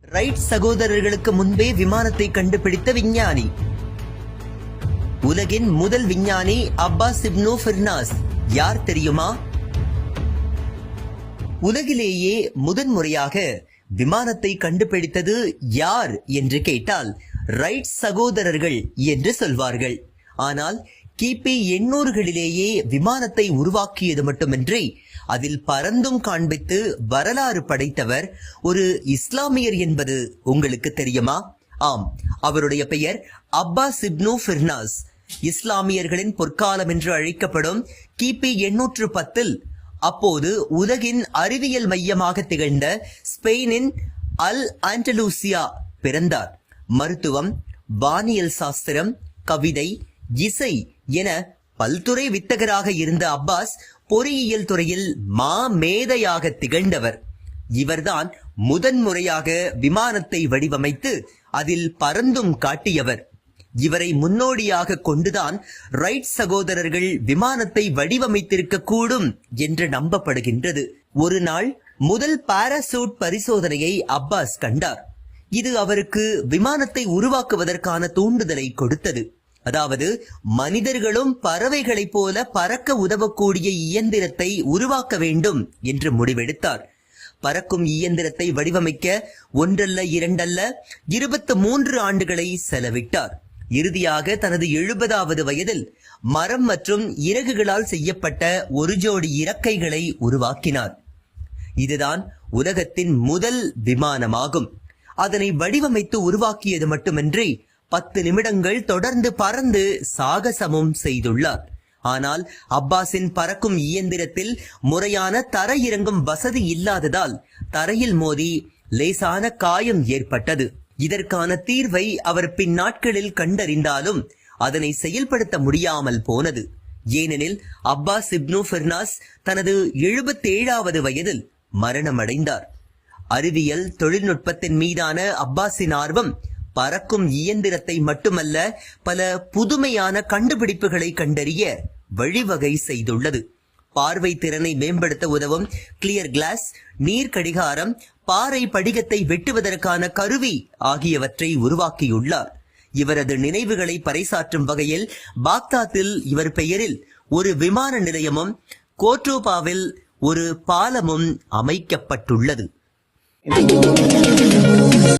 Right சகோதரர்களுக்கு முன்பே விமானத்தை கண்டுபிடித்த விஞ்ஞானி. உலகின் முதல் விஞ்ஞானி அப்பாஸ் இப்னு ஃபிர்னாஸ். யார் தெரியுமா? உலகிலேயே முதன்முறையாக விமானத்தை கண்டுபிடித்தது யார் என்று கேட்டால் ரைட் சகோதரர்கள் என்று சொல்வார்கள். ஆனால் கிபி எண்ணூறுகளிலேயே விமானத்தை உருவாக்கியது மட்டுமின்றி அதில் பறந்தும் காண்பித்து வரலாறு படைத்தவர் ஒரு இஸ்லாமியர் என்பது உங்களுக்கு தெரியுமா? ஆம் அவருடைய பெயர் அப்பாஸ் இப்னு ஃபிர்னாஸ். இஸ்லாமியர்களின் பொற்காலம் என்று அழைக்கப்படும் கிபி எண்ணூற்று பத்தில் அப்போது உலகின் அறிவியல் மையமாக திகழ்ந்த ஸ்பெயினின் அல் ஆண்டலூசியா பிறந்தார். மருத்துவம் வானியல் சாஸ்திரம் கவிதை இசை என பல்துறை வித்தகராக இருந்த அப்பாஸ் பொறியியல் துறையில் மாமேதையாக திகழ்ந்தவர். இவர்தான் முதன்முறையாக விமானத்தை வடிவமைத்து அதில் பறந்தும் காட்டியவர். இவரை முன்னோடியாக கொண்டுதான் ரைட் சகோதரர்கள் விமானத்தை வடிவமைத்திருக்க கூடும் என்று நம்பப்படுகின்றது. ஒரு நாள் முதல் பாராசூட் பரிசோதனையை அப்பாஸ் கண்டார். இது அவருக்கு விமானத்தை உருவாக்குவதற்கான தூண்டுதலை கொடுத்தது. அதாவது மனிதர்களும் பறவைகளைப் போல பறக்க உதவக்கூடிய இயந்திரத்தை உருவாக்க வேண்டும் என்று முடிவெடுத்தார். பறக்கும் இயந்திரத்தை வடிவமைக்க ஒன்றல்ல இரண்டல்ல இருபத்து மூன்று ஆண்டுகளை செலவிட்டார். இறுதியாக தனது எழுபதாவது வயதில் மரம் மற்றும் இறகுகளால் செய்யப்பட்ட ஒரு ஜோடி இறக்கைகளை உருவாக்கினார். இதுதான் உலகத்தின் முதல் விமானமாகும். அதனை வடிவமைத்து உருவாக்கியது மட்டுமின்றி பத்து நிமிடங்கள் தொடர்ந்து பறந்து சாகசமும் செய்துள்ளார். ஆனால் அப்பாஸின் பறக்கும் இயந்திரத்தில் முறையான தரையிறங்கும் வசதி இல்லாததால் தரையில் மோதி லேசான காயம் ஏற்பட்டது. இதற்கான தீர்வை அவர் பின் நாட்களில் கண்டறிந்தாலும் அதனை செயல்படுத்த முடியாமல் போனது. ஏனெனில் அப்பாஸ் இப்னு ஃபிர்னாஸ் தனது எழுபத்தேழாவது வயதில் மரணமடைந்தார். அறிவியல் தொழில்நுட்பத்தின் மீதான அப்பாஸின் ஆர்வம் பறக்கும் இயந்திரத்தை மட்டுமல்ல பல புதுமையான கண்டுபிடிப்புகளை கண்டறிய வழிவகை செய்துள்ளது. பார்வை திறனை மேம்படுத்த உதவும் கிளியர் கிளாஸ் நீர் கடிகாரம் பாறை படிகத்தை வெட்டுவதற்கான கருவி ஆகியவற்றை உருவாக்கியுள்ளார். இவரது நினைவுகளை பறைசாற்றும் வகையில் பாக்தாத்தில் இவர் பெயரில் ஒரு விமான நிலையமும் கோட்ரோபாவில் ஒரு பாலமும் அமைக்கப்பட்டுள்ளது.